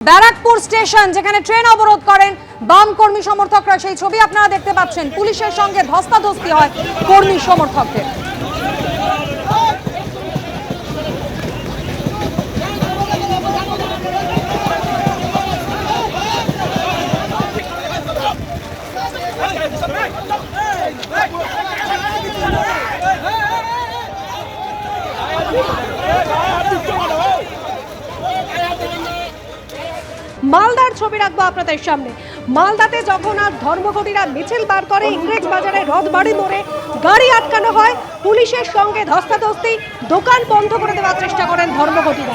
Barrackpore station যেখানে train অবরোধ করেন বাম কর্মী সমর্থকরা সেই ছবি আপনারা দেখতে পাচ্ছেন পুলিশের সঙ্গে ধস্তাধস্তি হয় কর্মী সমর্থকদের মালদার ছবি রাখব আপনাদের সামনে। মালদাতে যখন আর ধর্মঘটিরা মিছিল বার করে ইংরেজ বাজারে রথবাড়ি মোড়ে গাড়ি আটকানো হয়। পুলিশের সঙ্গে ধস্তাধস্তি, দোকান বন্ধ করে দেওয়ার চেষ্টা করেন ধর্মঘটিরা।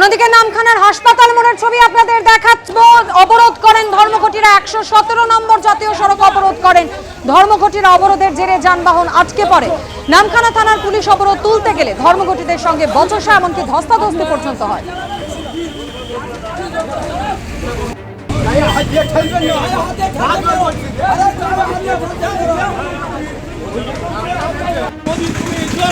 অন্যদিকে নামখানার হাসপাতাল মোড়ের ছবি আপনাদের দেখাচ্ছবো অবরোধ করেন ধর্মঘটিরা একশো সতেরো নম্বর জাতীয় সড়ক অবরোধ করেন। ধর্মঘটিরা অবরোধের জেরে যানবাহন আটকে পড়ে। নামখানা থানার পুলিশ অবরোধ তুলতে গেলে ধর্মঘটিদের সঙ্গে বচসা, এমনকি ধস্তাধস্তি পর্যন্ত হয়।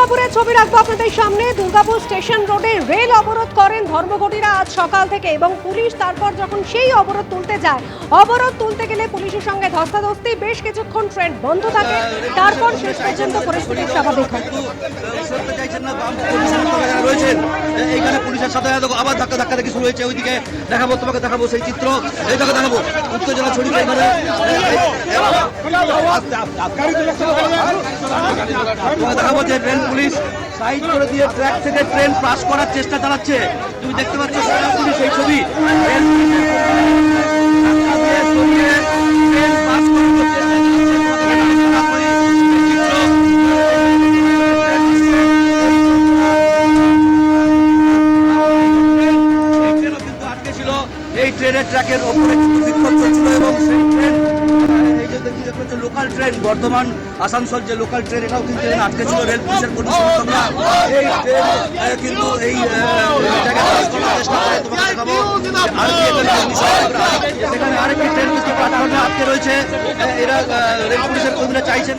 দুর্গাপুরের ছবি রাখব আপনাদের সামনে। দুর্গাপুর স্টেশন রোডে রেল অবরোধ করেন ধর্মঘটিরা আজ সকাল থেকে এবং পুলিশ তারপর যখন সেই অবরোধ তুলতে যায়, অবরোধ তুলতে গেলে পুলিশের সঙ্গে ধস্তাধস্তি, বেশ কিছুক্ষণ ট্রেন বন্ধ থাকে, তারপর শেষ পর্যন্ত পরিস্থিতি স্বাভাবিক হয়। এইখানে পুলিশের সাথে আবার ধাক্কা ধাক্কা দেখি শুরু হয়েছে। ওইদিকে দেখাবো, তোমাকে দেখাবো সেই চিত্র। এই দেখাবো, উত্তেজনা ছড়িয়ে দেখাবো ট্রেন পুলিশ। সাইড করে দিয়ে ট্র্যাক থেকে ট্রেন পাস করার চেষ্টা চালাচ্ছে। তুমি দেখতে পাচ্ছ সেই ছবি ট্রেন ধাক্কা দিয়ে সরিয়ে ট্রেন পাস করার চেষ্টা চালাচ্ছে তোমাকে দেখাবো সরাসরি চিত্র এই ট্রেনও কিন্তু আটকে ছিল এই ট্রেনের ট্র্যাকের ওপরে বিক্ষোভ চলছিল এবং সেই ট্রেন দেখতে লোকাল ট্রেন বর্ধমান, আসানসোল যে লোকাল ট্রেন এটাও কিন্তু আটকে ছিল। রেল পুলিশের কর্মী এই ট্রেন কিন্তু এই চেষ্টা করে। সেখানে আরেকটি ট্রেন কিন্তু আটকে রয়েছে। এরা রেল পুলিশের কর্মীরা চাইছেন